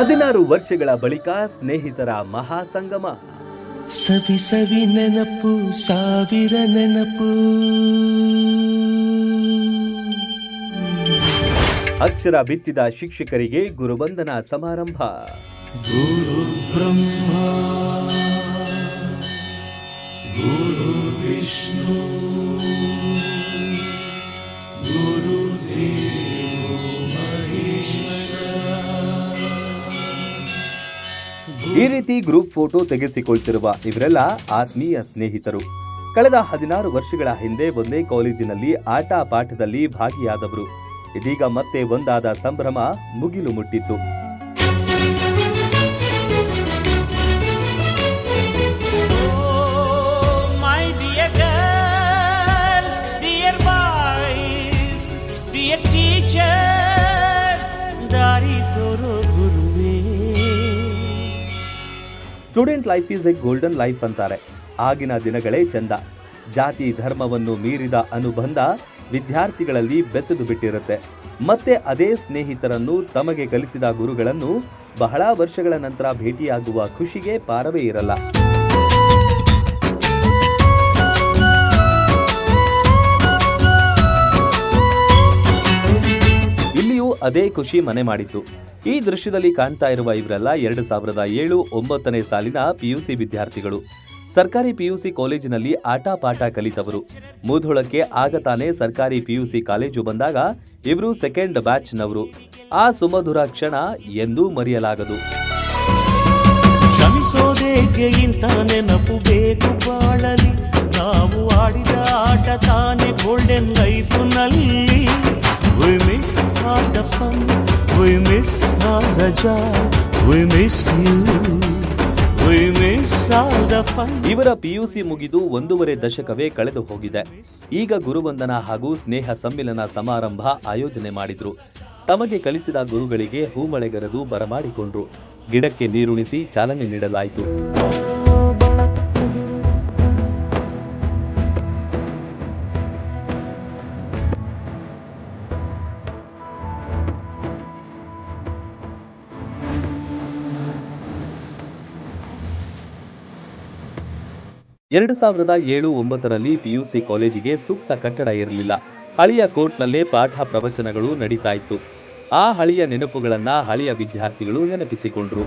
ಹದಿನಾರು ವರ್ಷಗಳ ಬಳಿಕ ಸ್ನೇಹಿತರ ಮಹಾಸಂಗಮ. ಸವಿ ಸವಿ ನೆನಪು ಸಾವಿರ ನೆನಪು. ಅಕ್ಷರ ಬಿತ್ತಿದ ಶಿಕ್ಷಕರಿಗೆ ಗುರುವಂದನಾ ಸಮಾರಂಭ. ಗುರು ಬ್ರಹ್ಮ. ಗುರು ವಿಷ್ಣು. ಈ ರೀತಿ ಗ್ರೂಪ್ ಫೋಟೋ ತೆಗೆಸಿಕೊಳ್ತಿರುವ ಇವರೆಲ್ಲ ಆತ್ಮೀಯ ಸ್ನೇಹಿತರು. ಕಳೆದ ಹದಿನಾರು ವರ್ಷಗಳ ಹಿಂದೆ ಒಂದೇ ಕಾಲೇಜಿನಲ್ಲಿ ಆಟ ಪಾಠದಲ್ಲಿ ಭಾಗಿಯಾದವರು. ಇದೀಗ ಮತ್ತೆ ಒಂದಾದ ಸಂಭ್ರಮ ಮುಗಿಲು ಮುಟ್ಟಿತ್ತು. Dear student life is a golden life ಅಂತಾರೆ. ಆಗಿನ ದಿನಗಳೇ ಚಂದ. ಜಾತಿ ಧರ್ಮವನ್ನು ಮೀರಿದ ಅನುಬಂಧ ವಿದ್ಯಾರ್ಥಿಗಳಲ್ಲಿ ಬೆಸೆದು ಬಿಟ್ಟಿರುತ್ತೆ. ಮತ್ತೆ ಅದೇ ಸ್ನೇಹಿತರನ್ನು ತಮಗೆ ಕಲಿಸಿದ ಗುರುಗಳನ್ನು ಬಹಳ ವರ್ಷಗಳ ನಂತರ ಭೇಟಿಯಾಗುವ ಖುಷಿಗೆ ಪಾರವೇ ಇರಲ್ಲ. ಅದೇ ಖುಷಿ ಮನೆ ಮಾಡಿತ್ತು. ಈ ದೃಶ್ಯದಲ್ಲಿ ಕಾಣ್ತಾ ಇರುವ ಇವರೆಲ್ಲ ಎರಡು ಸಾವಿರದ ಏಳು ಒಂಬತ್ತನೇ ಸಾಲಿನ ಪಿಯುಸಿ ವಿದ್ಯಾರ್ಥಿಗಳು. ಸರ್ಕಾರಿ ಪಿಯುಸಿ ಕಾಲೇಜಿನಲ್ಲಿ ಆಟ ಪಾಠ ಕಲಿತವರು. ಮೂಧೋಳಕ್ಕೆ ಆಗ ತಾನೇ ಸರ್ಕಾರಿ ಪಿಯುಸಿ ಕಾಲೇಜು ಬಂದಾಗ ಇವರು ಸೆಕೆಂಡ್ ಬ್ಯಾಚ್ನವರು. ಆ ಸುಮಧುರ ಕ್ಷಣ ಎಂದೂ ಮರೆಯಲಾಗದು. ನಾವು ಆಡಿದ ಆಟ ತಾನೆ ಗೋಲ್ಡನ್ ಲೈಫ್ನಲ್ಲಿ all the fun, we miss all the joy, we miss you. ಇವರ ಪಿಯುಸಿ ಮುಗಿದು ಒಂದೂವರೆ ದಶಕವೇ ಕಳೆದು ಹೋಗಿದೆ. ಈಗ ಗುರುವಂದನ ಹಾಗೂ ಸ್ನೇಹ ಸಮ್ಮಿಲನ ಸಮಾರಂಭ ಆಯೋಜನೆ ಮಾಡಿದ್ರು. ತಮಗೆ ಕಲಿಸಿದ ಗುರುಗಳಿಗೆ ಹೂಮಳೆಗರೆದು ಬರಮಾಡಿಕೊಂಡ್ರು. ಗಿಡಕ್ಕೆ ನೀರುಣಿಸಿ ಚಾಲನೆ ನೀಡಲಾಯಿತು. ಎರಡು ಸಾವಿರದ ಏಳು ಒಂಬತ್ತರಲ್ಲಿ ಪಿಯುಸಿ ಕಾಲೇಜಿಗೆ ಸೂಕ್ತ ಕಟ್ಟಡ ಇರಲಿಲ್ಲ. ಹಳೆಯ ಕೋರ್ಟ್ನಲ್ಲೇ ಪಾಠ ಪ್ರವಚನಗಳು ನಡೀತಾ ಇತ್ತು ಆ ಹಳೆಯ ನೆನಪುಗಳನ್ನ ಹಳೆಯ ವಿದ್ಯಾರ್ಥಿಗಳು ನೆನಪಿಸಿಕೊಂಡ್ರು.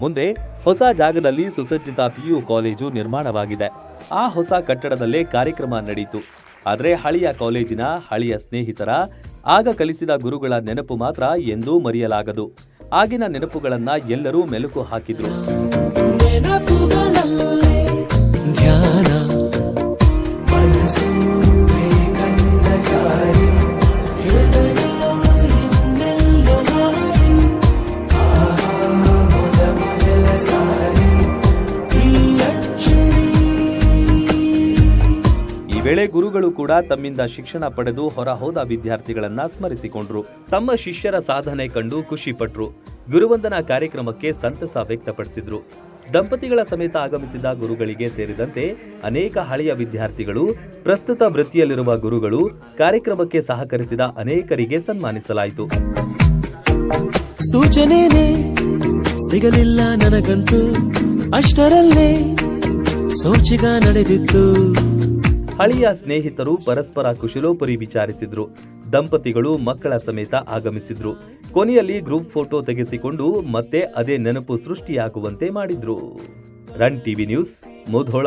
ಮುಂದೆ ಹೊಸ ಜಾಗದಲ್ಲಿ ಸುಸಜ್ಜಿತ ಪಿಯು ಕಾಲೇಜು ನಿರ್ಮಾಣವಾಗಿದೆ. ಆ ಹೊಸ ಕಟ್ಟಡದಲ್ಲೇ ಕಾರ್ಯಕ್ರಮ ನಡೆಯಿತು ಆದರೆ ಹಳೆಯ ಕಾಲೇಜಿನ ಹಳೆಯ ಸ್ನೇಹಿತರ, ಆಗ ಕಲಿಸಿದ ಗುರುಗಳ ನೆನಪು ಮಾತ್ರ ಎಂದೂ ಮರೆಯಲಾಗದು. ಆಗಿನ ನೆನಪುಗಳನ್ನ ಎಲ್ಲರೂ ಮೆಲುಕು ಹಾಕಿದ್ರು. ವೇಳೆ ಗುರುಗಳು ಕೂಡ ತಮ್ಮಿಂದ ಶಿಕ್ಷಣ ಪಡೆದು ಹೊರ ಹೋದ ವಿದ್ಯಾರ್ಥಿಗಳನ್ನ ಸ್ಮರಿಸಿಕೊಂಡ್ರು. ತಮ್ಮ ಶಿಷ್ಯರ ಸಾಧನೆ ಕಂಡು ಖುಷಿಪಟ್ರು ಗುರುವಂದನಾ ಕಾರ್ಯಕ್ರಮಕ್ಕೆ ಸಂತಸ ವ್ಯಕ್ತಪಡಿಸಿದ್ರು. ದಂಪತಿಗಳ ಸಮೇತ ಆಗಮಿಸಿದ ಗುರುಗಳಿಗೆ ಸೇರಿದಂತೆ ಅನೇಕ ಹಳೆಯ ವಿದ್ಯಾರ್ಥಿಗಳು, ಪ್ರಸ್ತುತ ವೃತ್ತಿಯಲ್ಲಿರುವ ಗುರುಗಳು ಕಾರ್ಯಕ್ರಮಕ್ಕೆ ಸಹಕರಿಸಿದ ಅನೇಕರಿಗೆ ಸನ್ಮಾನಿಸಲಾಯಿತು. ಸೂಚನೆನೇ ಸಿಗಲಿಲ್ಲ ನನಗಂತೂ. ಅಷ್ಟರಲ್ಲೇ ಸೋಚಿಗ ನಡೆದಿತ್ತು. ಹಳೆಯ ಸ್ನೇಹಿತರು ಪರಸ್ಪರ ಕುಶಲೋಪರಿ ವಿಚಾರಿಸಿದ್ರು. ದಂಪತಿಗಳು ಮಕ್ಕಳ ಸಮೇತ ಆಗಮಿಸಿದ್ರು. ಕೊನೆಯಲ್ಲಿ ಗ್ರೂಪ್ ಫೋಟೋ ತೆಗೆಸಿಕೊಂಡು ಮತ್ತೆ ಅದೇ ನೆನಪು ಸೃಷ್ಟಿಯಾಗುವಂತೆ ಮಾಡಿದ್ರು. Run TV news Mudhol.